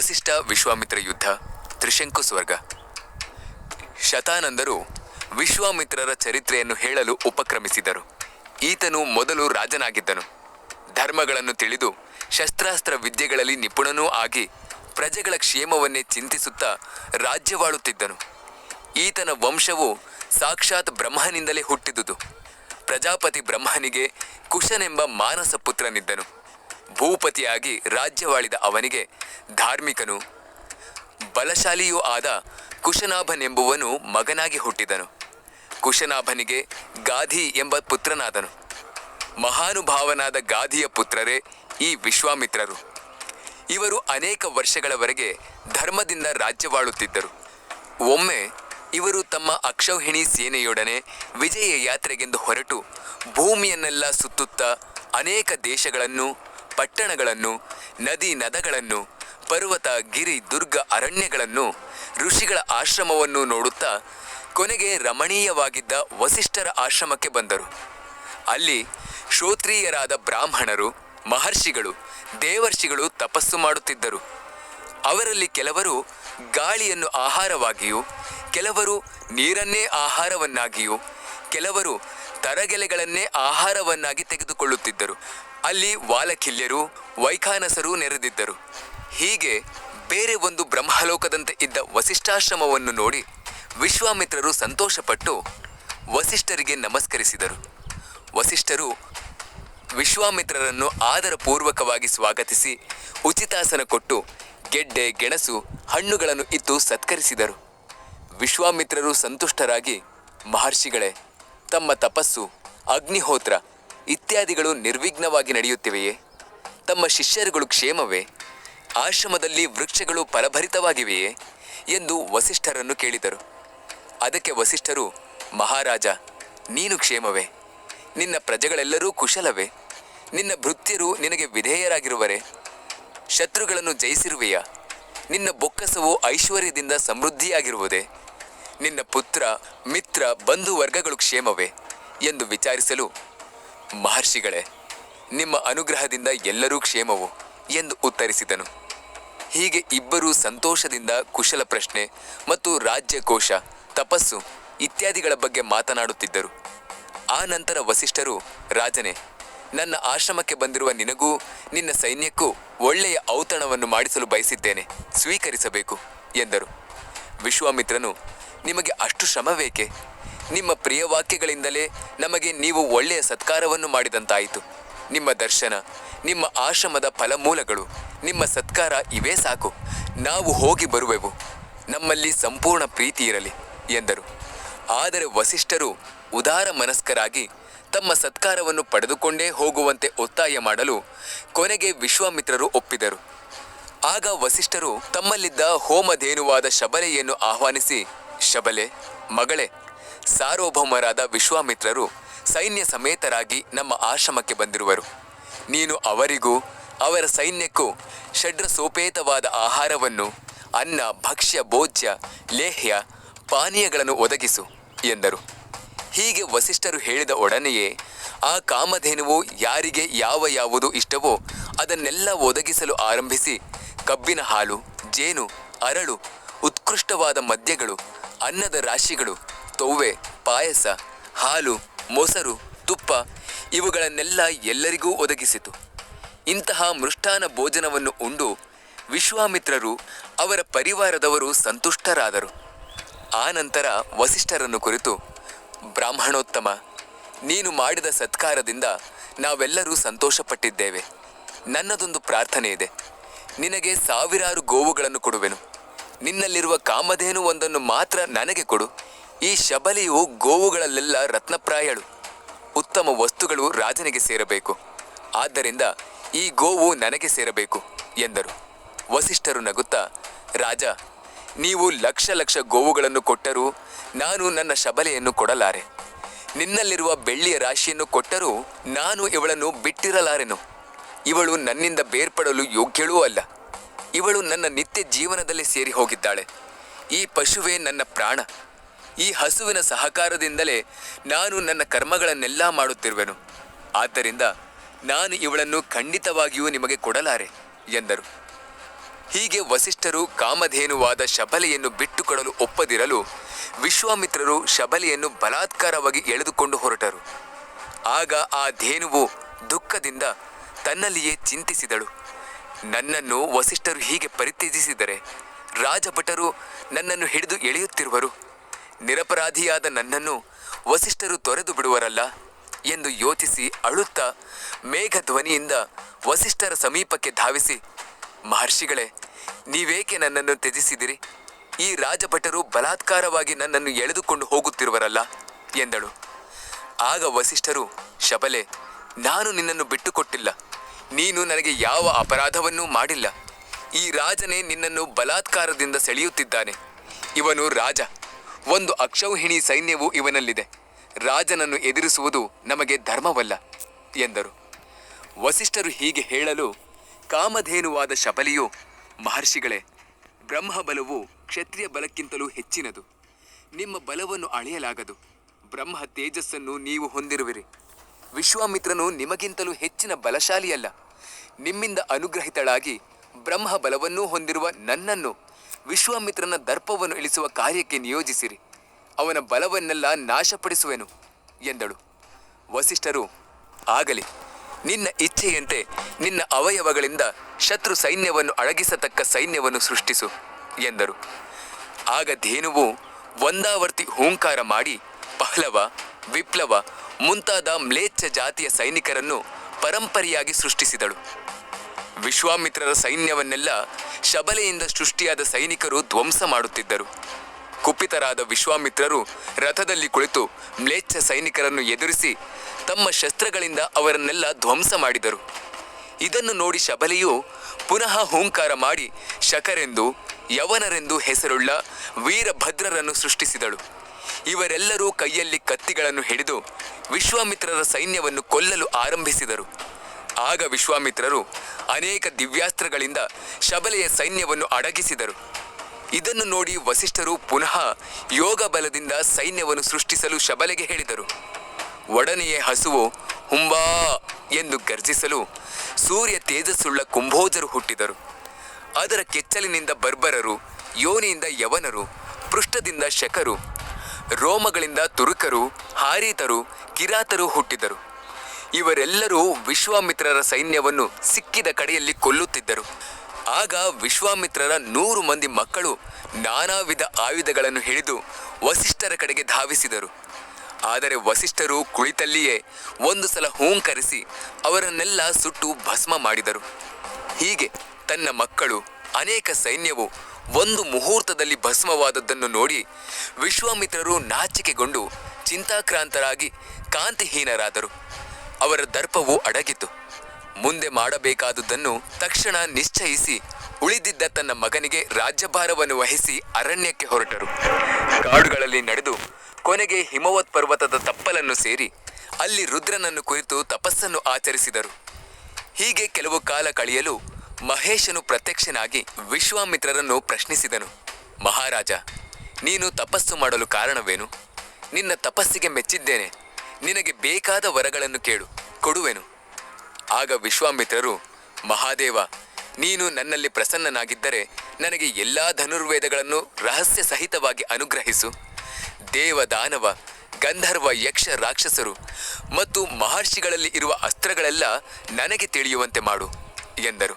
ವಸಿಷ್ಠ ವಿಶ್ವಾಮಿತ್ರ ಯುದ್ಧ, ತ್ರಿಶಂಕು ಸ್ವರ್ಗ. ಶತಾನಂದರು ವಿಶ್ವಾಮಿತ್ರರ ಚರಿತ್ರೆಯನ್ನು ಹೇಳಲು ಉಪಕ್ರಮಿಸಿದರು. ಈತನು ಮೊದಲು ರಾಜನಾಗಿದ್ದನು. ಧರ್ಮಗಳನ್ನು ತಿಳಿದು ಶಸ್ತ್ರಾಸ್ತ್ರ ವಿದ್ಯೆಗಳಲ್ಲಿ ನಿಪುಣನೂ ಆಗಿ ಪ್ರಜೆಗಳ ಕ್ಷೇಮವನ್ನೇ ಚಿಂತಿಸುತ್ತಾ ರಾಜ್ಯವಾಳುತ್ತಿದ್ದನು ಈತನ ವಂಶವು ಸಾಕ್ಷಾತ್ ಬ್ರಹ್ಮನಿಂದಲೇ ಹುಟ್ಟಿದುದು. ಪ್ರಜಾಪತಿ ಬ್ರಹ್ಮನಿಗೆ ಕುಶನೆಂಬ ಮಾನಸ ಪುತ್ರನಿದ್ದನು ಭೂಪತಿಯಾಗಿ ರಾಜ್ಯವಾಳಿದ ಅವನಿಗೆ ಧಾರ್ಮಿಕನು, ಬಲಶಾಲಿಯೂ ಆದ ಕುಶನಾಭನೆಂಬುವನು ಮಗನಾಗಿ ಹುಟ್ಟಿದನು. ಕುಶನಾಭನಿಗೆ ಗಾಧಿ ಎಂಬ ಪುತ್ರನಾದನು. ಮಹಾನುಭಾವನಾದ ಗಾಧಿಯ ಪುತ್ರರೇ ಈ ವಿಶ್ವಾಮಿತ್ರರು. ಇವರು ಅನೇಕ ವರ್ಷಗಳವರೆಗೆ ಧರ್ಮದಿಂದ ರಾಜ್ಯವಾಳುತ್ತಿದ್ದರು. ಒಮ್ಮೆ ಇವರು ತಮ್ಮ ಅಕ್ಷೌಹಿಣಿ ಸೇನೆಯೊಡನೆ ವಿಜಯ ಯಾತ್ರೆಗೆಂದು ಹೊರಟು ಭೂಮಿಯನ್ನೆಲ್ಲ ಸುತ್ತುತ್ತಾ ಅನೇಕ ದೇಶಗಳನ್ನು ಪಟ್ಟಣಗಳನ್ನು, ನದಿ ನದಗಳನ್ನು, ಪರ್ವತ, ಗಿರಿ, ದುರ್ಗ, ಅರಣ್ಯಗಳನ್ನು, ಋಷಿಗಳ ಆಶ್ರಮವನ್ನು ನೋಡುತ್ತಾ ಕೊನೆಗೆ ರಮಣೀಯವಾಗಿದ್ದ ವಸಿಷ್ಠರ ಆಶ್ರಮಕ್ಕೆ ಬಂದರು. ಅಲ್ಲಿ ಶ್ರೋತ್ರೀಯರಾದ ಬ್ರಾಹ್ಮಣರು, ಮಹರ್ಷಿಗಳು, ದೇವರ್ಷಿಗಳು ತಪಸ್ಸು ಮಾಡುತ್ತಿದ್ದರು. ಅವರಲ್ಲಿ ಕೆಲವರು ಗಾಳಿಯನ್ನು ಆಹಾರವಾಗಿಯೂ, ಕೆಲವರು ನೀರನ್ನೇ ಆಹಾರವನ್ನಾಗಿಯೂ, ಕೆಲವರು ತರಗೆಲೆಗಳನ್ನೇ ಆಹಾರವನ್ನಾಗಿ ತೆಗೆದುಕೊಳ್ಳುತ್ತಿದ್ದರು. ಅಲ್ಲಿ ವಾಲಕಿಲ್ಯರು, ವೈಖಾನಸರು ನೆರೆದಿದ್ದರು. ಹೀಗೆ ಬೇರೆ ಒಂದು ಬ್ರಹ್ಮಲೋಕದಂತೆ ಇದ್ದ ವಸಿಷ್ಠಾಶ್ರಮವನ್ನು ನೋಡಿ ವಿಶ್ವಾಮಿತ್ರರು ಸಂತೋಷಪಟ್ಟು ವಸಿಷ್ಠರಿಗೆ ನಮಸ್ಕರಿಸಿದರು. ವಸಿಷ್ಠರು ವಿಶ್ವಾಮಿತ್ರರನ್ನು ಆದರಪೂರ್ವಕವಾಗಿ ಸ್ವಾಗತಿಸಿ ಉಚಿತಾಸನ ಕೊಟ್ಟು ಗೆಡ್ಡೆ, ಗೆಣಸು, ಹಣ್ಣುಗಳನ್ನು ಇತ್ತು ಸತ್ಕರಿಸಿದರು. ವಿಶ್ವಾಮಿತ್ರರು ಸಂತುಷ್ಟರಾಗಿ ಮಹರ್ಷಿಗಳೇ, ತಮ್ಮ ತಪಸ್ಸು ಅಗ್ನಿಹೋತ್ರ ಇತ್ಯಾದಿಗಳು ನಿರ್ವಿಘ್ನವಾಗಿ ನಡೆಯುತ್ತಿವೆಯೇ? ತಮ್ಮ ಶಿಷ್ಯರುಗಳು ಕ್ಷೇಮವೇ? ಆಶ್ರಮದಲ್ಲಿ ವೃಕ್ಷಗಳು ಫಲಭರಿತವಾಗಿವೆಯೇ? ಎಂದು ವಸಿಷ್ಠರನ್ನು ಕೇಳಿದರು. ಅದಕ್ಕೆ ವಸಿಷ್ಠರು, ಮಹಾರಾಜ, ನೀನು ಕ್ಷೇಮವೇ? ನಿನ್ನ ಪ್ರಜೆಗಳೆಲ್ಲರೂ ಕುಶಲವೇ? ನಿನ್ನ ಭೃತ್ಯರು ನಿನಗೆ ವಿಧೇಯರಾಗಿರುವರೆ? ಶತ್ರುಗಳನ್ನು ಜಯಿಸಿರುವೆಯಾ? ನಿನ್ನ ಬೊಕ್ಕಸವು ಐಶ್ವರ್ಯದಿಂದ ಸಮೃದ್ಧಿಯಾಗಿರುವುದೇ? ನಿನ್ನ ಪುತ್ರ, ಮಿತ್ರ, ಬಂಧುವರ್ಗಗಳು ಕ್ಷೇಮವೇ? ಎಂದು ವಿಚಾರಿಸಲು ಮಹರ್ಷಿಗಳೇ, ನಿಮ್ಮ ಅನುಗ್ರಹದಿಂದ ಎಲ್ಲರೂ ಕ್ಷೇಮವು ಎಂದು ಉತ್ತರಿಸಿದನು. ಹೀಗೆ ಇಬ್ಬರೂ ಸಂತೋಷದಿಂದ ಕುಶಲ ಪ್ರಶ್ನೆ ಮತ್ತು ರಾಜ್ಯಕೋಶ ತಪಸ್ಸು ಇತ್ಯಾದಿಗಳ ಬಗ್ಗೆ ಮಾತನಾಡುತ್ತಿದ್ದರು. ಆ ನಂತರ ವಸಿಷ್ಠರು, ರಾಜನೇ, ನನ್ನ ಆಶ್ರಮಕ್ಕೆ ಬಂದಿರುವ ನಿನಗೂ ನಿನ್ನ ಸೈನ್ಯಕ್ಕೂ ಒಳ್ಳೆಯ ಔತಣವನ್ನು ಮಾಡಿಸಲು ಬಯಸಿದ್ದೇನೆ, ಸ್ವೀಕರಿಸಬೇಕು, ಎಂದರು. ವಿಶ್ವಾಮಿತ್ರನು, ನಿಮಗೆ ಅಷ್ಟು ಶ್ರಮವೇಕೆ? ನಿಮ್ಮ ಪ್ರಿಯ ವಾಕ್ಯಗಳಿಂದಲೇ ನಮಗೆ ನೀವು ಒಳ್ಳೆಯ ಸತ್ಕಾರವನ್ನು ಮಾಡಿದಂತಾಯಿತು. ನಿಮ್ಮ ದರ್ಶನ, ನಿಮ್ಮ ಆಶ್ರಮದ ಫಲಮೂಲಗಳು, ನಿಮ್ಮ ಸತ್ಕಾರ ಇವೇ ಸಾಕು. ನಾವು ಹೋಗಿ ಬರುವೆವು. ನಮ್ಮಲ್ಲಿ ಸಂಪೂರ್ಣ ಪ್ರೀತಿ ಇರಲಿ ಎಂದರು. ಆದರೆ ವಸಿಷ್ಠರು ಉದಾರ ಮನಸ್ಕರಾಗಿ ತಮ್ಮ ಸತ್ಕಾರವನ್ನು ಪಡೆದುಕೊಂಡೇ ಹೋಗುವಂತೆ ಒತ್ತಾಯ ಮಾಡಲು ಕೊನೆಗೆ ವಿಶ್ವಾಮಿತ್ರರು ಒಪ್ಪಿದರು. ಆಗ ವಸಿಷ್ಠರು ತಮ್ಮಲ್ಲಿದ್ದ ಹೋಮಧೇನುವಾದ ಶಬಲೆಯನ್ನು ಆಹ್ವಾನಿಸಿ, ಶಬಲೆ, ಮಗಳೇ ಸಾರ್ವಭೌಮರಾದ ವಿಶ್ವಾಮಿತ್ರರು ಸೈನ್ಯ ಸಮೇತರಾಗಿ ನಮ್ಮ ಆಶ್ರಮಕ್ಕೆ ಬಂದಿರುವರು. ನೀನು ಅವರಿಗೂ, ಅವರ ಸೈನ್ಯಕ್ಕೂ ಷಡ್ರ ಸೋಪೇತವಾದ ಆಹಾರವನ್ನು, ಅನ್ನ, ಭಕ್ಷ್ಯ, ಭೋಜ್ಯ, ಲೇಹ್ಯ, ಪಾನೀಯಗಳನ್ನು ಒದಗಿಸು ಎಂದರು. ಹೀಗೆ ವಸಿಷ್ಠರು ಹೇಳಿದ ಒಡನೆಯೇ, ಆ ಕಾಮಧೇನುವು ಯಾರಿಗೆ ಯಾವ ಯಾವುದು ಇಷ್ಟವೋ ಅದನ್ನೆಲ್ಲ ಒದಗಿಸಲು ಆರಂಭಿಸಿ, ಕಬ್ಬಿನ ಹಾಲು, ಜೇನು, ಅರಳು, ಉತ್ಕೃಷ್ಟವಾದ ಮದ್ಯಗಳು, ಅನ್ನದ ರಾಶಿಗಳು ತೊವ್ವೆ, ಪಾಯಸ, ಹಾಲು, ಮೊಸರು, ತುಪ್ಪ ಇವುಗಳನ್ನೆಲ್ಲ ಎಲ್ಲರಿಗೂ ಒದಗಿಸಿತು. ಇಂತಹ ಮೃಷ್ಟಾನ ಭೋಜನವನ್ನು ಉಂಡು ವಿಶ್ವಾಮಿತ್ರರು ಅವರ ಪರಿವಾರದವರು ಸಂತುಷ್ಟರಾದರು. ಆ ನಂತರ ವಸಿಷ್ಠರನ್ನು ಕುರಿತು, ಬ್ರಾಹ್ಮಣೋತ್ತಮ, ನೀನು ಮಾಡಿದ ಸತ್ಕಾರದಿಂದ ನಾವೆಲ್ಲರೂ ಸಂತೋಷಪಟ್ಟಿದ್ದೇವೆ. ನನ್ನದೊಂದು ಪ್ರಾರ್ಥನೆ ಇದೆ. ನಿನಗೆ ಸಾವಿರಾರು ಗೋವುಗಳನ್ನು ಕೊಡುವೆನು. ನಿನ್ನಲ್ಲಿರುವ ಕಾಮಧೇನು ಒಂದನ್ನು ಮಾತ್ರ ನನಗೆ ಕೊಡು. ಈ ಶಬಲಿಯು ಗೋವುಗಳಲ್ಲೆಲ್ಲ ರತ್ನಪ್ರಾಯಳು. ಉತ್ತಮ ವಸ್ತುಗಳು ರಾಜನಿಗೆ ಸೇರಬೇಕು. ಆದ್ದರಿಂದ ಈ ಗೋವು ನನಗೆ ಸೇರಬೇಕು, ಎಂದರು. ವಸಿಷ್ಠರು ನಗುತ್ತಾ, ರಾಜ, ನೀವು ಲಕ್ಷ ಲಕ್ಷ ಗೋವುಗಳನ್ನು ಕೊಟ್ಟರೂ ನಾನು ನನ್ನ ಶಬಲೆಯನ್ನು ಕೊಡಲಾರೆ. ನಿನ್ನಲ್ಲಿರುವ ಬೆಳ್ಳಿಯ ರಾಶಿಯನ್ನು ಕೊಟ್ಟರೂ ನಾನು ಇವಳನ್ನು ಬಿಟ್ಟಿರಲಾರೆನು. ಇವಳು ನನ್ನಿಂದ ಬೇರ್ಪಡಲು ಯೋಗ್ಯಳೂ ಅಲ್ಲ. ಇವಳು ನನ್ನ ನಿತ್ಯ ಜೀವನದಲ್ಲಿ ಸೇರಿ ಹೋಗಿದ್ದಾಳೆ ಈ ಪಶುವೇ ನನ್ನ ಪ್ರಾಣ. ಈ ಹಸುವಿನ ಸಹಕಾರದಿಂದಲೇ ನಾನು ನನ್ನ ಕರ್ಮಗಳನ್ನೆಲ್ಲ ಮಾಡುತ್ತಿರುವೆನು. ಆದ್ದರಿಂದ ನಾನು ಇವಳನ್ನು ಖಂಡಿತವಾಗಿಯೂ ನಿಮಗೆ ಕೊಡಲಾರೆ, ಎಂದರು. ಹೀಗೆ ವಸಿಷ್ಠರು ಕಾಮಧೇನುವಾದ ಶಬಲೆಯನ್ನು ಬಿಟ್ಟುಕೊಡಲು ಒಪ್ಪದಿರಲು ವಿಶ್ವಾಮಿತ್ರರು ಶಬಲೆಯನ್ನು ಬಲಾತ್ಕಾರವಾಗಿ ಎಳೆದುಕೊಂಡು ಹೊರಟರು. ಆಗ ಆ ಧೇನುವು ದುಃಖದಿಂದ ತನ್ನಲ್ಲಿಯೇ ಚಿಂತಿಸಿದಳು. ನನ್ನನ್ನು ವಸಿಷ್ಠರು ಹೀಗೆ ಪರಿತ್ಯಜಿಸಿದರೆ ರಾಜಭಟರು ನನ್ನನ್ನು ಹಿಡಿದು ಎಳೆಯುತ್ತಿರುವರು. ನಿರಪರಾಧಿಯಾದ ನನ್ನನ್ನು ವಸಿಷ್ಠರು ತೊರೆದು ಬಿಡುವರಲ್ಲ ಎಂದು ಯೋಚಿಸಿ ಅಳುತ್ತಾ ಮೇಘಧ್ವನಿಯಿಂದ ವಸಿಷ್ಠರ ಸಮೀಪಕ್ಕೆ ಧಾವಿಸಿ, ಮಹರ್ಷಿಗಳೇ, ನೀವೇಕೆ ನನ್ನನ್ನು ತ್ಯಜಿಸಿದಿರಿ? ಈ ರಾಜಭಟರು ಬಲಾತ್ಕಾರವಾಗಿ ನನ್ನನ್ನು ಎಳೆದುಕೊಂಡು ಹೋಗುತ್ತಿರುವರಲ್ಲ, ಎಂದಳು. ಆಗ ವಸಿಷ್ಠರು, ಶಬಲೆ, ನಾನು ನಿನ್ನನ್ನು ಬಿಟ್ಟುಕೊಟ್ಟಿಲ್ಲ. ನೀನು ನನಗೆ ಯಾವ ಅಪರಾಧವನ್ನೂ ಮಾಡಿಲ್ಲ. ಈ ರಾಜನೇ ನಿನ್ನನ್ನು ಬಲಾತ್ಕಾರದಿಂದ ಸೆಳೆಯುತ್ತಿದ್ದಾನೆ. ಇವನು ರಾಜ. ಒಂದು ಅಕ್ಷೌಹಿಣಿ ಸೈನ್ಯವು ಇವನಲ್ಲಿದೆ. ರಾಜನನ್ನು ಎದುರಿಸುವುದು ನಮಗೆ ಧರ್ಮವಲ್ಲ, ಎಂದರು. ವಸಿಷ್ಠರು ಹೀಗೆ ಹೇಳಲು, ಕಾಮಧೇನುವಾದ ಶಬಲಿಯು, ಮಹರ್ಷಿಗಳೇ, ಬ್ರಹ್ಮಬಲವು ಕ್ಷತ್ರಿಯ ಬಲಕ್ಕಿಂತಲೂ ಹೆಚ್ಚಿನದು. ನಿಮ್ಮ ಬಲವನ್ನು ಅಳೆಯಲಾಗದು. ಬ್ರಹ್ಮ ತೇಜಸ್ಸನ್ನು ನೀವು ಹೊಂದಿರುವಿರಿ. ವಿಶ್ವಾಮಿತ್ರನು ನಿಮಗಿಂತಲೂ ಹೆಚ್ಚಿನ ಬಲಶಾಲಿಯಲ್ಲ. ನಿಮ್ಮಿಂದ ಅನುಗ್ರಹಿತಳಾಗಿ ಬ್ರಹ್ಮ ಬಲವನ್ನೂ ಹೊಂದಿರುವ ನನ್ನನ್ನು ವಿಶ್ವಾಮಿತ್ರನ ದರ್ಪವನ್ನು ಇಳಿಸುವ ಕಾರ್ಯಕ್ಕೆ ನಿಯೋಜಿಸಿರಿ. ಅವನ ಬಲವನ್ನೆಲ್ಲ ನಾಶಪಡಿಸುವೆನು, ಎಂದಳು. ವಸಿಷ್ಠರು, ಆಗಲಿ. ನಿನ್ನ ಇಚ್ಛೆಯಂತೆ ನಿನ್ನ ಅವಯವಗಳಿಂದ ಶತ್ರು ಸೈನ್ಯವನ್ನು ಅಡಗಿಸತಕ್ಕ ಸೈನ್ಯವನ್ನು ಸೃಷ್ಟಿಸು, ಎಂದರು. ಆಗ ಧೇನುವು ಒಂದಾವರ್ತಿ ಹೂಂಕಾರ ಮಾಡಿ ಪಹ್ಲವ, ವಿಪ್ಲವ ಮುಂತಾದ ಮ್ಲೇಚ್ಛ ಜಾತಿಯ ಸೈನಿಕರನ್ನು ಪರಂಪರೆಯಾಗಿ ಸೃಷ್ಟಿಸಿದಳು. ವಿಶ್ವಾಮಿತ್ರರ ಸೈನ್ಯವನ್ನೆಲ್ಲ ಶಬಲೆಯಿಂದ ಸೃಷ್ಟಿಯಾದ ಸೈನಿಕರು ಧ್ವಂಸ ಮಾಡುತ್ತಿದ್ದರು. ಕುಪಿತರಾದ ವಿಶ್ವಾಮಿತ್ರರು ರಥದಲ್ಲಿ ಕುಳಿತು ಮ್ಲೇಚ್ಛ ಸೈನಿಕರನ್ನು ಎದುರಿಸಿ ತಮ್ಮ ಶಸ್ತ್ರಗಳಿಂದ ಅವರನ್ನೆಲ್ಲ ಧ್ವಂಸ ಮಾಡಿದರು. ಇದನ್ನು ನೋಡಿ ಶಬಲೆಯು ಪುನಃ ಹೂಂಕಾರ ಮಾಡಿ ಶಕರೆಂದು, ಯವನರೆಂದು ಹೆಸರುಳ್ಳ ವೀರಭದ್ರರನ್ನು ಸೃಷ್ಟಿಸಿದಳು. ಇವರೆಲ್ಲರೂ ಕೈಯಲ್ಲಿ ಕತ್ತಿಗಳನ್ನು ಹಿಡಿದು ವಿಶ್ವಾಮಿತ್ರರ ಸೈನ್ಯವನ್ನು ಕೊಲ್ಲಲು ಆರಂಭಿಸಿದರು. ಆಗ ವಿಶ್ವಾಮಿತ್ರರು ಅನೇಕ ದಿವ್ಯಾಸ್ತ್ರಗಳಿಂದ ಶಬಲೆಯ ಸೈನ್ಯವನ್ನು ಅಡಗಿಸಿದರು. ಇದನ್ನು ನೋಡಿ ವಸಿಷ್ಠರು ಪುನಃ ಯೋಗ ಬಲದಿಂದ ಸೈನ್ಯವನ್ನು ಸೃಷ್ಟಿಸಲು ಶಬಲೆಗೆ ಹೇಳಿದರು. ಒಡನೆಯೇ ಹಸುವು, ಹುಂಬಾ! ಎಂದು ಗರ್ಜಿಸಲು ಸೂರ್ಯ ತೇಜಸ್ಸುಳ್ಳ ಕುಂಭೋಜರು ಹುಟ್ಟಿದರು. ಅದರ ಕೆಚ್ಚಲಿನಿಂದ ಬರ್ಬರರು, ಯೋನಿಯಿಂದ ಯವನರು, ಪೃಷ್ಠದಿಂದ ಶಕರು, ರೋಮಗಳಿಂದ ತುರುಕರು, ಹಾರೀತರು, ಕಿರಾತರು ಹುಟ್ಟಿದರು. ಇವರೆಲ್ಲರೂ ವಿಶ್ವಾಮಿತ್ರರ ಸೈನ್ಯವನ್ನು ಸಿಕ್ಕಿದ ಕಡೆಯಲ್ಲಿ ಕೊಲ್ಲುತ್ತಿದ್ದರು. ಆಗ ವಿಶ್ವಾಮಿತ್ರರ ನೂರು ಮಂದಿ ಮಕ್ಕಳು ನಾನಾ ವಿಧ ಆಯುಧಗಳನ್ನು ಹಿಡಿದು ವಸಿಷ್ಠರ ಕಡೆಗೆ ಧಾವಿಸಿದರು. ಆದರೆ ವಸಿಷ್ಠರು ಕುಳಿತಲ್ಲಿಯೇ ಒಂದು ಸಲ ಹೂಂಕರಿಸಿ ಅವರನ್ನೆಲ್ಲ ಸುಟ್ಟು ಭಸ್ಮ ಮಾಡಿದರು. ಹೀಗೆ ತನ್ನ ಮಕ್ಕಳು ಅನೇಕ ಸೈನ್ಯವು ಒಂದು ಮುಹೂರ್ತದಲ್ಲಿ ಭಸ್ಮವಾದದ್ದನ್ನು ನೋಡಿ ವಿಶ್ವಾಮಿತ್ರರು ನಾಚಿಕೆಗೊಂಡು ಚಿಂತಾಕ್ರಾಂತರಾಗಿ ಕಾಂತಿಹೀನರಾದರು. ಅವರ ದರ್ಪವು ಅಡಗಿತು. ಮುಂದೆ ಮಾಡಬೇಕಾದುದನ್ನು ತಕ್ಷಣ ನಿಶ್ಚಯಿಸಿ ಉಳಿದಿದ್ದ ತನ್ನ ಮಗನಿಗೆ ರಾಜ್ಯಭಾರವನ್ನು ವಹಿಸಿ ಅರಣ್ಯಕ್ಕೆ ಹೊರಟರು. ಕಾಡುಗಳಲ್ಲಿ ನಡೆದು ಕೊನೆಗೆ ಹಿಮವತ್ ಪರ್ವತದ ತಪ್ಪಲನ್ನು ಸೇರಿ ಅಲ್ಲಿ ರುದ್ರನನ್ನು ಕುರಿತು ತಪಸ್ಸನ್ನು ಆಚರಿಸಿದರು. ಹೀಗೆ ಕೆಲವು ಕಾಲ ಕಳೆಯಲು ಮಹೇಶನು ಪ್ರತ್ಯಕ್ಷನಾಗಿ ವಿಶ್ವಾಮಿತ್ರರನ್ನು ಪ್ರಶ್ನಿಸಿದನು. ಮಹಾರಾಜ, ನೀನು ತಪಸ್ಸು ಮಾಡಲು ಕಾರಣವೇನು? ನಿನ್ನ ತಪಸ್ಸಿಗೆ ಮೆಚ್ಚಿದ್ದೇನೆ. ನಿನಗೆ ಬೇಕಾದ ವರಗಳನ್ನು ಕೇಳು, ಕೊಡುವೆನು. ಆಗ ವಿಶ್ವಾಮಿತ್ರರು, ಮಹಾದೇವ, ನೀನು ನನ್ನಲ್ಲಿ ಪ್ರಸನ್ನನಾಗಿದ್ದರೆ ನನಗೆ ಎಲ್ಲಾ ಧನುರ್ವೇದಗಳನ್ನು ರಹಸ್ಯ ಸಹಿತವಾಗಿ ಅನುಗ್ರಹಿಸು. ದೇವ ದಾನವ ಗಂಧರ್ವ, ಯಕ್ಷ, ರಾಕ್ಷಸರು ಮತ್ತು ಮಹರ್ಷಿಗಳಲ್ಲಿ ಇರುವ ಅಸ್ತ್ರಗಳೆಲ್ಲ ನನಗೆ ತಿಳಿಯುವಂತೆ ಮಾಡು, ಎಂದರು.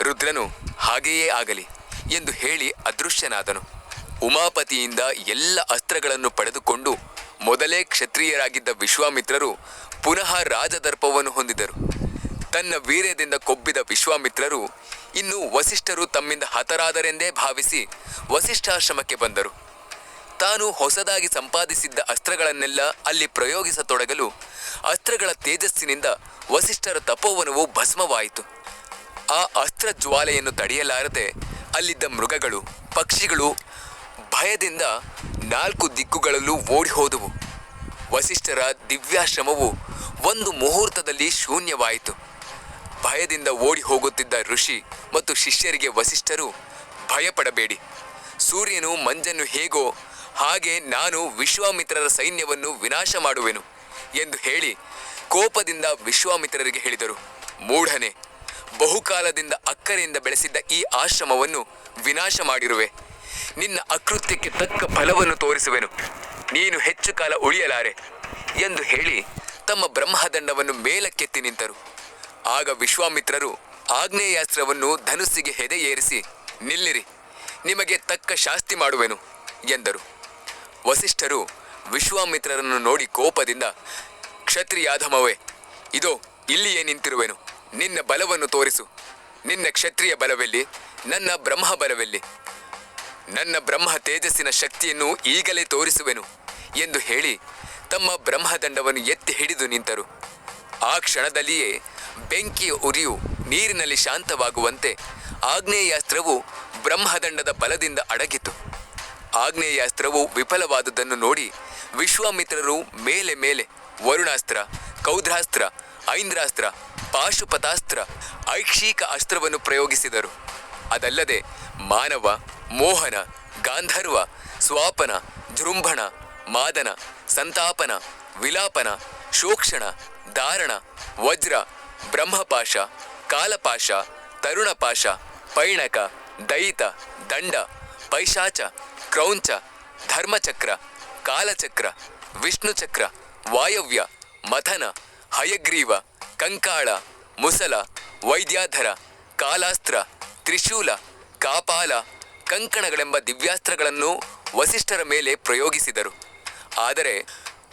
ರುದ್ರನು ಹಾಗೆಯೇ ಆಗಲಿ, ಎಂದು ಹೇಳಿ ಅದೃಶ್ಯನಾದನು. ಉಮಾಪತಿಯಿಂದ ಎಲ್ಲ ಅಸ್ತ್ರಗಳನ್ನು ಪಡೆದುಕೊಂಡು ಮೊದಲೇ ಕ್ಷತ್ರಿಯರಾಗಿದ್ದ ವಿಶ್ವಾಮಿತ್ರರು ಪುನಃ ರಾಜದರ್ಪವನ್ನು ಹೊಂದಿದರು. ತನ್ನ ವೀರ್ಯದಿಂದ ಕೊಬ್ಬಿದ ವಿಶ್ವಾಮಿತ್ರರು ಇನ್ನು ವಸಿಷ್ಠರು ತಮ್ಮಿಂದ ಹತರಾದರೆಂದೇ ಭಾವಿಸಿ ವಸಿಷ್ಠಾಶ್ರಮಕ್ಕೆ ಬಂದರು. ತಾನು ಹೊಸದಾಗಿ ಸಂಪಾದಿಸಿದ್ದ ಅಸ್ತ್ರಗಳನ್ನೆಲ್ಲ ಅಲ್ಲಿ ಪ್ರಯೋಗಿಸತೊಡಗಲು ಅಸ್ತ್ರಗಳ ತೇಜಸ್ಸಿನಿಂದ ವಸಿಷ್ಠರ ತಪೋವನವು ಭಸ್ಮವಾಯಿತು. ಆ ಅಸ್ತ್ರ ಜ್ವಾಲೆಯನ್ನು ತಡೆಯಲಾರದೆ ಅಲ್ಲಿದ್ದ ಮೃಗಗಳು, ಪಕ್ಷಿಗಳು ಭಯದಿಂದ ನಾಲ್ಕು ದಿಕ್ಕುಗಳಲ್ಲೂ ಓಡಿ ಹೋದವು ವಸಿಷ್ಠರ ದಿವ್ಯಾಶ್ರಮವು ಒಂದು ಮುಹೂರ್ತದಲ್ಲಿ ಶೂನ್ಯವಾಯಿತು. ಭಯದಿಂದ ಓಡಿ ಹೋಗುತ್ತಿದ್ದ ಋಷಿ ಮತ್ತು ಶಿಷ್ಯರಿಗೆ ವಸಿಷ್ಠರು, ಭಯಪಡಬೇಡಿ. ಸೂರ್ಯನು ಮಂಜನ್ನು ಹೇಗೋ, ಹಾಗೆ ನಾನು ವಿಶ್ವಾಮಿತ್ರರ ಸೈನ್ಯವನ್ನು ವಿನಾಶ ಮಾಡುವೆನು ಎಂದು ಹೇಳಿ ಕೋಪದಿಂದ ವಿಶ್ವಾಮಿತ್ರರಿಗೆ ಹೇಳಿದರು. ಮೂಢನೆ, ಬಹುಕಾಲದಿಂದ ಅಕ್ಕರೆಯಿಂದ ಬೆಳೆಸಿದ್ದ ಈ ಆಶ್ರಮವನ್ನು ವಿನಾಶ ಮಾಡಿರುವೆ. ನಿನ್ನ ಅಕೃತ್ಯಕ್ಕೆ ತಕ್ಕ ಫಲವನ್ನು ತೋರಿಸುವೆನು. ನೀನು ಹೆಚ್ಚು ಕಾಲ ಉಳಿಯಲಾರೆ ಎಂದು ಹೇಳಿ ತಮ್ಮ ಬ್ರಹ್ಮದಂಡವನ್ನು ಮೇಲಕ್ಕೆತ್ತಿ ನಿಂತರು. ಆಗ ವಿಶ್ವಾಮಿತ್ರರು ಆಗ್ನೇಯಾಸ್ತ್ರವನ್ನು ಧನುಸ್ಸಿಗೆ ಹೆದೆ ನಿಲ್ಲಿರಿ, ನಿಮಗೆ ತಕ್ಕ ಶಾಸ್ತಿ ಮಾಡುವೆನು ಎಂದರು. ವಸಿಷ್ಠರು ವಿಶ್ವಾಮಿತ್ರರನ್ನು ನೋಡಿ ಕೋಪದಿಂದ, ಕ್ಷತ್ರಿಯಾಧಮವೇ, ಇದೋ, ಇಲ್ಲಿಯೇ ನಿಂತಿರುವೆನು. ನಿನ್ನ ಬಲವನ್ನು ತೋರಿಸು. ನಿನ್ನ ಕ್ಷತ್ರಿಯ ಬಲವೆಲ್ಲಿ? ನನ್ನ ಬ್ರಹ್ಮ ಬಲವೆಲ್ಲಿ ನನ್ನ ಬ್ರಹ್ಮ ತೇಜಸ್ಸಿನ ಶಕ್ತಿಯನ್ನು ಈಗಲೇ ತೋರಿಸುವೆನು ಎಂದು ಹೇಳಿ ತಮ್ಮ ಬ್ರಹ್ಮದಂಡವನ್ನು ಎತ್ತಿ ಹಿಡಿದು ನಿಂತರು. ಆ ಕ್ಷಣದಲ್ಲಿಯೇ ಬೆಂಕಿಯ ಉರಿಯು ನೀರಿನಲ್ಲಿ ಶಾಂತವಾಗುವಂತೆ ಆಗ್ನೇಯಾಸ್ತ್ರವು ಬ್ರಹ್ಮದಂಡದ ಬಲದಿಂದ ಅಡಗಿತು. ಆಗ್ನೇಯಾಸ್ತ್ರವು ವಿಫಲವಾದುದನ್ನು ನೋಡಿ ವಿಶ್ವಾಮಿತ್ರರು ಮೇಲೆ ಮೇಲೆ ವರುಣಾಸ್ತ್ರ, ಕೌದ್ರಾಸ್ತ್ರ, ಐಂದ್ರಾಸ್ತ್ರ, ಪಾಶುಪತಾಸ್ತ್ರ, ಐಕ್ಷಿಕ ಅಸ್ತ್ರವನ್ನು ಪ್ರಯೋಗಿಸಿದರು. ಅದಲ್ಲದೆ ಮಾನವ, ಮೋಹನ, ಗಾಂಧರ್ವ, ಸ್ವಾಪನ ಜೃಂಭಣ ಮಾದನ, ಸಂತಾಪನ, ವಿಲಾಪನ, ಶೋಕ್ಷಣ, ಧಾರಣ, ವಜ್ರ, ಬ್ರಹ್ಮಪಾಶ, ಕಾಲಪಾಶ, ತರುಣಪಾಶ, ಪೈಣಕ, ದಯಿತ, ದಂಡ, ಪೈಶಾಚ, ಕ್ರೌಂಚ, ಧರ್ಮಚಕ್ರ, ಕಾಲಚಕ್ರ, ವಿಷ್ಣುಚಕ್ರ, ವಾಯವ್ಯ, ಮಥನ, ಹಯಗ್ರೀವ, ಕಂಕಾಳ, ಮುಸಲ, ವೈದ್ಯಾಧರ, ಕಾಲಾಸ್ತ್ರ ತ್ರಿಶೂಲ, ಕಾಪಾಲ, ಕಂಕಣಗಳೆಂಬ ದಿವ್ಯಾಸ್ತ್ರಗಳನ್ನು ವಸಿಷ್ಠರ ಮೇಲೆ ಪ್ರಯೋಗಿಸಿದರು. ಆದರೆ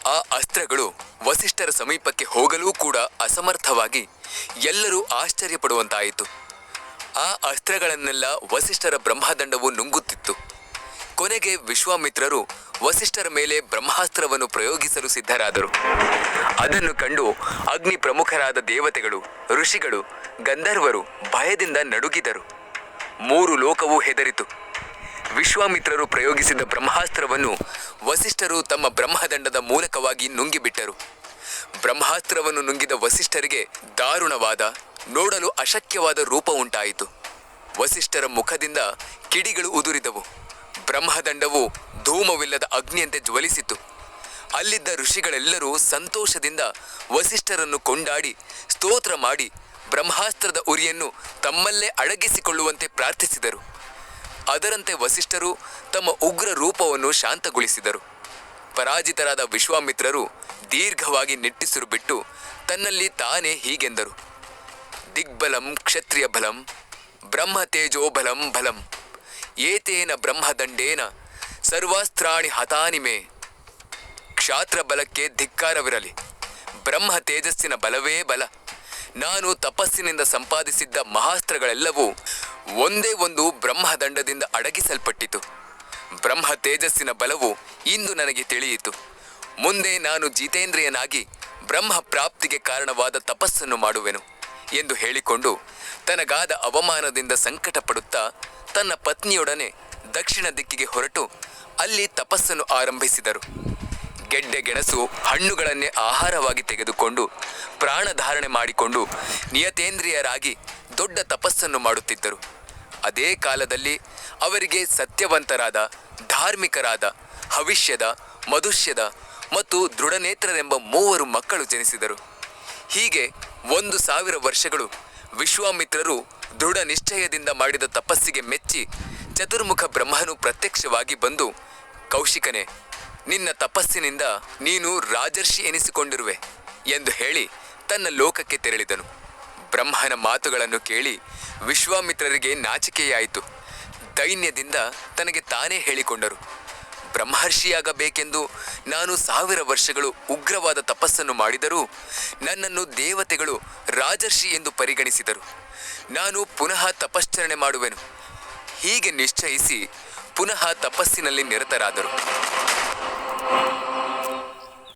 ಆ ಅಸ್ತ್ರಗಳು ವಸಿಷ್ಠರ ಸಮೀಪಕ್ಕೆ ಹೋಗಲೂ ಕೂಡ ಅಸಮರ್ಥವಾಗಿ ಎಲ್ಲರೂ ಆಶ್ಚರ್ಯಪಡುವಂತಾಯಿತು. ಆ ಅಸ್ತ್ರಗಳನ್ನೆಲ್ಲ ವಸಿಷ್ಠರ ಬ್ರಹ್ಮದಂಡವು ನುಂಗುತ್ತಿತ್ತು. ಕೊನೆಗೆ ವಿಶ್ವಾಮಿತ್ರರು ವಸಿಷ್ಠರ ಮೇಲೆ ಬ್ರಹ್ಮಾಸ್ತ್ರವನ್ನು ಪ್ರಯೋಗಿಸಲು ಸಿದ್ಧರಾದರು. ಅದನ್ನು ಕಂಡು ಅಗ್ನಿ ಪ್ರಮುಖರಾದ ದೇವತೆಗಳು, ಋಷಿಗಳು, ಗಂಧರ್ವರು ಭಯದಿಂದ ನಡುಗಿದರು. ಮೂರು ಲೋಕವೂ ಹೆದರಿತು. ವಿಶ್ವಾಮಿತ್ರರು ಪ್ರಯೋಗಿಸಿದ ಬ್ರಹ್ಮಾಸ್ತ್ರವನ್ನು ವಸಿಷ್ಠರು ತಮ್ಮ ಬ್ರಹ್ಮದಂಡದ ಮೂಲಕವಾಗಿ ನುಂಗಿಬಿಟ್ಟರು. ಬ್ರಹ್ಮಾಸ್ತ್ರವನ್ನು ನುಂಗಿದ ವಸಿಷ್ಠರಿಗೆ ದಾರುಣವಾದ, ನೋಡಲು ಅಶಕ್ಯವಾದ ರೂಪ ಉಂಟಾಯಿತು. ವಸಿಷ್ಠರ ಮುಖದಿಂದ ಕಿಡಿಗಳು ಉದುರಿದವು. ಬ್ರಹ್ಮದಂಡವು ಧೂಮವಿಲ್ಲದ ಅಗ್ನಿಯಂತೆ ಜ್ವಲಿಸಿತು ಅಲ್ಲಿದ್ದ ಋಷಿಗಳೆಲ್ಲರೂ ಸಂತೋಷದಿಂದ ವಸಿಷ್ಠರನ್ನು ಕೊಂಡಾಡಿ ಸ್ತೋತ್ರ ಮಾಡಿ ಬ್ರಹ್ಮಾಸ್ತ್ರದ ಉರಿಯನ್ನು ತಮ್ಮಲ್ಲೇ ಅಡಗಿಸಿಕೊಳ್ಳುವಂತೆ ಪ್ರಾರ್ಥಿಸಿದರು. ಅದರಂತೆ ವಸಿಷ್ಠರು ತಮ್ಮ ಉಗ್ರ ರೂಪವನ್ನು ಶಾಂತಗೊಳಿಸಿದರು. ಪರಾಜಿತರಾದ ವಿಶ್ವಾಮಿತ್ರರು ದೀರ್ಘವಾಗಿ ನಿಟ್ಟಿಸಿರು ಬಿಟ್ಟು ತನ್ನಲ್ಲಿ ತಾನೇ ಹೀಗೆಂದರು. ದಿಗ್ಬಲಂ ಕ್ಷತ್ರಿಯ ಬಲಂ, ಬ್ರಹ್ಮ ತೇಜೋಬಲಂ ಬಲಂ ಏತೇನ ಬ್ರಹ್ಮದಂಡೇನ ಸರ್ವಾಸ್ತ್ರಾಣಿ ಹತಾನಿ ಮೇ. ಕ್ಷಾತ್ರ ಬಲಕ್ಕೆ ಧಿಕ್ಕಾರವಿರಲಿ, ಬ್ರಹ್ಮ ತೇಜಸ್ಸಿನ ಬಲವೇ ಬಲ. ನಾನು ತಪಸ್ಸಿನಿಂದ ಸಂಪಾದಿಸಿದ್ದ ಮಹಾಸ್ತ್ರಗಳೆಲ್ಲವೂ ಒಂದೇ ಒಂದು ಬ್ರಹ್ಮದಂಡದಿಂದ ಅಡಗಿಸಲ್ಪಟ್ಟಿತು. ಬ್ರಹ್ಮ ತೇಜಸ್ಸಿನ ಬಲವು ಇಂದು ನನಗೆ ತಿಳಿಯಿತು. ಮುಂದೆ ನಾನು ಜಿತೇಂದ್ರಿಯನಾಗಿ ಬ್ರಹ್ಮ ಪ್ರಾಪ್ತಿಗೆ ಕಾರಣವಾದ ತಪಸ್ಸನ್ನು ಮಾಡುವೆನು ಎಂದು ಹೇಳಿಕೊಂಡು ತನಗಾದ ಅವಮಾನದಿಂದ ಸಂಕಟ ಪಡುತ್ತಾ ತನ್ನ ಪತ್ನಿಯೊಡನೆ ದಕ್ಷಿಣ ದಿಕ್ಕಿಗೆ ಹೊರಟು ಅಲ್ಲಿ ತಪಸ್ಸನ್ನು ಆರಂಭಿಸಿದರು. ಗೆಡ್ಡೆ ಗೆಣಸು ಹಣ್ಣುಗಳನ್ನೇ ಆಹಾರವಾಗಿ ತೆಗೆದುಕೊಂಡು ಪ್ರಾಣಧಾರಣೆ ಮಾಡಿಕೊಂಡು ನಿಯತೇಂದ್ರಿಯರಾಗಿ ದೊಡ್ಡ ತಪಸ್ಸನ್ನು ಮಾಡುತ್ತಿದ್ದರು. ಅದೇ ಕಾಲದಲ್ಲಿ ಅವರಿಗೆ ಸತ್ಯವಂತರಾದ, ಧಾರ್ಮಿಕರಾದ, ಹವಿಷ್ಯದ, ಮಧುಷ್ಯದ ಮತ್ತು ದೃಢನೇತ್ರರೆಂಬ ಮೂವರು ಮಕ್ಕಳು ಜನಿಸಿದರು. ಹೀಗೆ ಒಂದು ಸಾವಿರ ವರ್ಷಗಳು ವಿಶ್ವಾಮಿತ್ರರು ದೃಢ ನಿಶ್ಚಯದಿಂದ ಮಾಡಿದ ತಪಸ್ಸಿಗೆ ಮೆಚ್ಚಿ ಚತುರ್ಮುಖ ಬ್ರಹ್ಮನು ಪ್ರತ್ಯಕ್ಷವಾಗಿ ಬಂದು, ಕೌಶಿಕನೇ ನಿನ್ನ ತಪಸ್ಸಿನಿಂದ ನೀನು ರಾಜರ್ಷಿ ಎನಿಸಿಕೊಂಡಿರುವೆ ಎಂದು ಹೇಳಿ ತನ್ನ ಲೋಕಕ್ಕೆ ತೆರಳಿದನು. ಬ್ರಹ್ಮನ ಮಾತುಗಳನ್ನು ಕೇಳಿ ವಿಶ್ವಾಮಿತ್ರರಿಗೆ ನಾಚಿಕೆಯಾಯಿತು. ದೈನ್ಯದಿಂದ ತನಗೆ ತಾನೇ ಹೇಳಿಕೊಂಡರು. ಬ್ರಹ್ಮರ್ಷಿಯಾಗಬೇಕೆಂದು ನಾನು ಸಾವಿರ ವರ್ಷಗಳು ಉಗ್ರವಾದ ತಪಸ್ಸನ್ನು ಮಾಡಿದರೂ ನನ್ನನ್ನು ದೇವತೆಗಳು ರಾಜರ್ಷಿ ಎಂದು ಪರಿಗಣಿಸಿದರು. ನಾನು ಪುನಃ ತಪಶ್ಚರಣೆ ಮಾಡುವೆನು. ಹೀಗೆ ನಿಶ್ಚಯಿಸಿ ಪುನಃ ತಪಸ್ಸಿನಲ್ಲಿ ನಿರತರಾದರು. Oh!